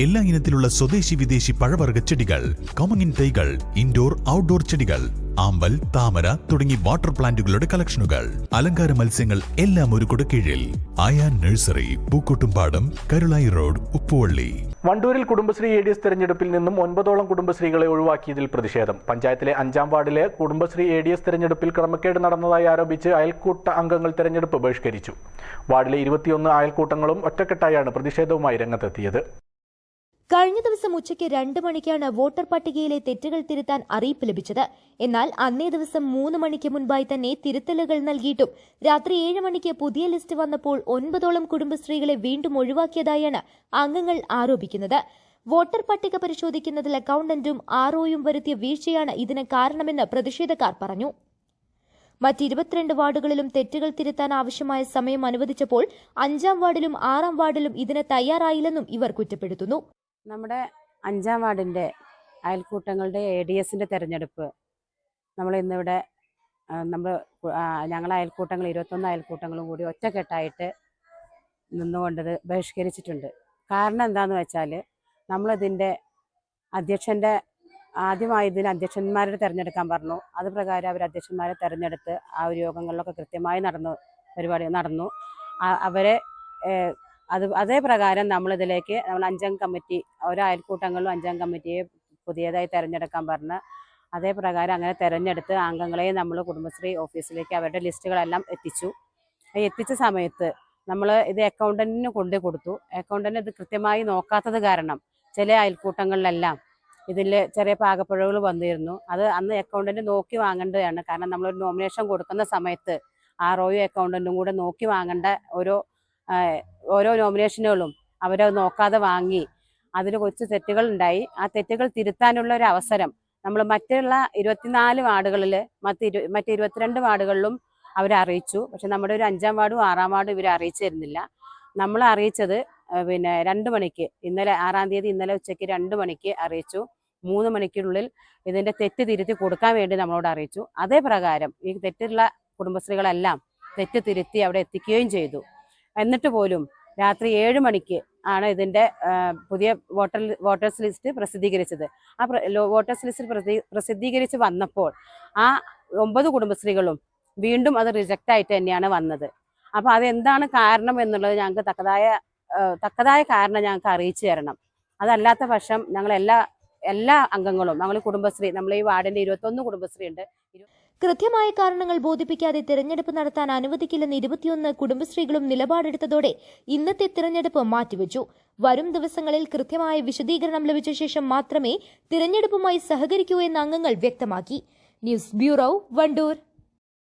എല്ലാ ഇനത്തിലുള്ള സ്വദേശി വിദേശി പഴവർഗ ചെടികൾ കോമങ്ങിൻ തൈകൾ ഇൻഡോർ ഔട്ട്ഡോർ ചെടികൾ ആമ്പൽ താമര തുടങ്ങി വാട്ടർ പ്ലാന്റുകളുടെ കളക്ഷനുകൾ അലങ്കാര മത്സ്യങ്ങൾ എല്ലാം ഒരു കുട കീഴിൽ. ആയാ നഴ്സറി പൂക്കോട്ടുംപാടം കരുളായി റോഡ് ഉപ്പുവള്ളി. വണ്ടൂരിൽ കുടുംബശ്രീ എ ഡി എസ് തെരഞ്ഞെടുപ്പിൽ നിന്നും ഒൻപതോളം കുടുംബശ്രീകളെ ഒഴിവാക്കിയതിൽ പ്രതിഷേധം. പഞ്ചായത്തിലെ അഞ്ചാം വാർഡിലെ കുടുംബശ്രീ എ ഡി എസ് തെരഞ്ഞെടുപ്പിൽ ക്രമക്കേട് നടന്നതായി ആരോപിച്ച് അയൽക്കൂട്ട അംഗങ്ങൾ തെരഞ്ഞെടുപ്പ് ബഹിഷ്കരിച്ചു. വാർഡിലെ ഇരുപത്തിയൊന്ന് അയൽക്കൂട്ടങ്ങളും ഒറ്റക്കെട്ടായാണ് പ്രതിഷേധവുമായി രംഗത്തെത്തിയത്. കഴിഞ്ഞ ദിവസം ഉച്ചയ്ക്ക് രണ്ട് മണിക്കാണ് വോട്ടർ പട്ടികയിലെ തെറ്റുകൾ തിരുത്താൻ അറിയിപ്പ് ലഭിച്ചത്. എന്നാൽ അന്നേ ദിവസം മൂന്ന് മണിക്ക് മുൻപായി തന്നെ തിരുത്തലുകൾ നൽകിയിട്ടും രാത്രി ഏഴ് മണിക്ക് പുതിയ ലിസ്റ്റ് വന്നപ്പോൾ ഒൻപതോളം കുടുംബശ്രീകളെ വീണ്ടും ഒഴിവാക്കിയതായാണ് അംഗങ്ങൾ ആരോപിക്കുന്നത്. വോട്ടർ പട്ടിക പരിശോധിക്കുന്നതിൽ അക്കൌണ്ടന്റും ആർഒയും വരുത്തിയ വീഴ്ചയാണ് ഇതിന് കാരണമെന്ന് പ്രതിഷേധക്കാർ പറഞ്ഞു. മറ്റ് ഇരുപത്തിരണ്ട് വാർഡുകളിലും തെറ്റുകൾ തിരുത്താൻ ആവശ്യമായ സമയം അനുവദിച്ചപ്പോൾ അഞ്ചാം വാർഡിലും ആറാം വാർഡിലും ഇതിന് തയ്യാറായില്ലെന്നും ഇവർ കുറ്റപ്പെടുത്തുന്നു. നമ്മുടെ അഞ്ചാം വാർഡിന്റെ അയൽക്കൂട്ടങ്ങളുടെ എ ഡി എസിന്റെ തെരഞ്ഞെടുപ്പ്. നമ്മൾ ഇന്നിവിടെ നമ്മൾ ഞങ്ങൾ അയൽക്കൂട്ടങ്ങൾ ഇരുപത്തൊന്ന് അയൽക്കൂട്ടങ്ങളും കൂടി ഒറ്റക്കെട്ടായിട്ട് നിന്നുകൊണ്ടത് ബഹിഷ്കരിച്ചിട്ടുണ്ട്. കാരണം എന്താണെന്ന് വെച്ചാൽ നമ്മളിതിന്റെ അധ്യക്ഷന്റെ ആദ്യമായി ഇതിന് അധ്യക്ഷന്മാരെ തിരഞ്ഞെടുക്കാൻ പറഞ്ഞു. അത് പ്രകാരം അവർ അധ്യക്ഷന്മാരെ തിരഞ്ഞെടുത്ത് ആ ഒരു യോഗങ്ങളിലൊക്കെ കൃത്യമായി നടന്നു പരിപാടി നടന്നു. അവരെ അത് അതേ പ്രകാരം നമ്മളിതിലേക്ക് നമ്മൾ അഞ്ചംഗ കമ്മിറ്റി ഓരോ അയൽക്കൂട്ടങ്ങളിലും അഞ്ചംഗ കമ്മിറ്റിയെ പുതിയതായി തിരഞ്ഞെടുക്കാൻ പറഞ്ഞ് അതേ പ്രകാരം അങ്ങനെ തിരഞ്ഞെടുത്ത് അംഗങ്ങളെ നമ്മൾ കുടുംബശ്രീ ഓഫീസിലേക്ക് അവരുടെ ലിസ്റ്റുകളെല്ലാം എത്തിച്ചു. എത്തിച്ച സമയത്ത് നമ്മൾ ഇത് അക്കൗണ്ടന്റിന് കൊണ്ടു കൊടുത്തു. അക്കൗണ്ടന്റ് ഇത് കൃത്യമായി നോക്കാത്തത് കാരണം ചില അയൽക്കൂട്ടങ്ങളിലെല്ലാം ഇതിൽ ചെറിയ പാകപ്പുഴകൾ വന്നിരുന്നു. അത് അന്ന് അക്കൗണ്ടന്റ് നോക്കി വാങ്ങേണ്ടതാണ്. കാരണം നമ്മളൊരു നോമിനേഷൻ കൊടുക്കുന്ന സമയത്ത് ആർ ഒ അക്കൗണ്ടന്റും കൂടെ നോക്കി വാങ്ങേണ്ട ഓരോ ഓരോ നോമിനേഷനുകളും അവരെ നോക്കാതെ വാങ്ങി അതിൽ കൊച്ച് തെറ്റുകൾ ഉണ്ടായി. ആ തെറ്റുകൾ തിരുത്താനുള്ള ഒരു അവസരം നമ്മൾ മറ്റുള്ള ഇരുപത്തിനാല് വാർഡുകളിൽ മറ്റ് ഇരു മറ്റ് ഇരുപത്തിരണ്ട് വാർഡുകളിലും അവരെ അറിയിച്ചു. പക്ഷെ നമ്മുടെ ഒരു അഞ്ചാം വാർഡും ആറാം വാർഡും ഇവരെ അറിയിച്ചിരുന്നില്ല. നമ്മൾ അറിയിച്ചത് പിന്നെ രണ്ട് മണിക്ക് ഇന്നലെ ആറാം തീയതി ഇന്നലെ ഉച്ചയ്ക്ക് രണ്ട് മണിക്ക് അറിയിച്ചു. മൂന്ന് മണിക്കുള്ളിൽ ഇതിന്റെ തെറ്റ് തിരുത്തി കൊടുക്കാൻ വേണ്ടി നമ്മളോട് അറിയിച്ചു. അതേ പ്രകാരം ഈ തെറ്റുള്ള കുടുംബശ്രീകളെല്ലാം തെറ്റ് തിരുത്തി അവിടെ എത്തിക്കുകയും ചെയ്തു. എന്നിട്ട് പോലും രാത്രി ഏഴ് മണിക്ക് ആണ് ഇതിന്റെ പുതിയ വോട്ടർ വോട്ടേഴ്സ് ലിസ്റ്റ് പ്രസിദ്ധീകരിച്ചത്. ആ വോട്ടേഴ്സ് ലിസ്റ്റ് പ്രസി- പ്രസിദ്ധീകരിച്ച് വന്നപ്പോൾ ആ ഒമ്പത് കുടുംബശ്രീകളും വീണ്ടും അത് റിജക്റ്റ് ആയിട്ട് തന്നെയാണ് വന്നത്. അപ്പൊ അതെന്താണ് കാരണം എന്നുള്ളത് ഞങ്ങൾക്ക് തക്കതായ തക്കതായ കാരണം ഞങ്ങൾക്ക് അറിയിച്ചു തരണം. അതല്ലാത്ത പക്ഷം ഞങ്ങൾ എല്ലാ എല്ലാ അംഗങ്ങളും ഞങ്ങൾ കുടുംബശ്രീ നമ്മൾ ഈ വാർഡിന്റെ ഇരുപത്തൊന്ന് കുടുംബശ്രീ ഉണ്ട്. കൃത്യമായ കാരണങ്ങൾ ബോധിപ്പിക്കാതെ തിരഞ്ഞെടുപ്പ് നടത്താൻ അനുവദിക്കില്ലെന്ന് ഇരുപത്തിയൊന്ന് കുടുംബശ്രീകളും നിലപാടെടുത്തതോടെ ഇന്നത്തെ തിരഞ്ഞെടുപ്പ് മാറ്റിവെച്ചു. വരും ദിവസങ്ങളിൽ കൃത്യമായ വിശദീകരണം ലഭിച്ച ശേഷം മാത്രമേ തിരഞ്ഞെടുപ്പുമായി സഹകരിക്കൂ എന്ന് അംഗങ്ങൾ വ്യക്തമാക്കി. News bureau Wandoor.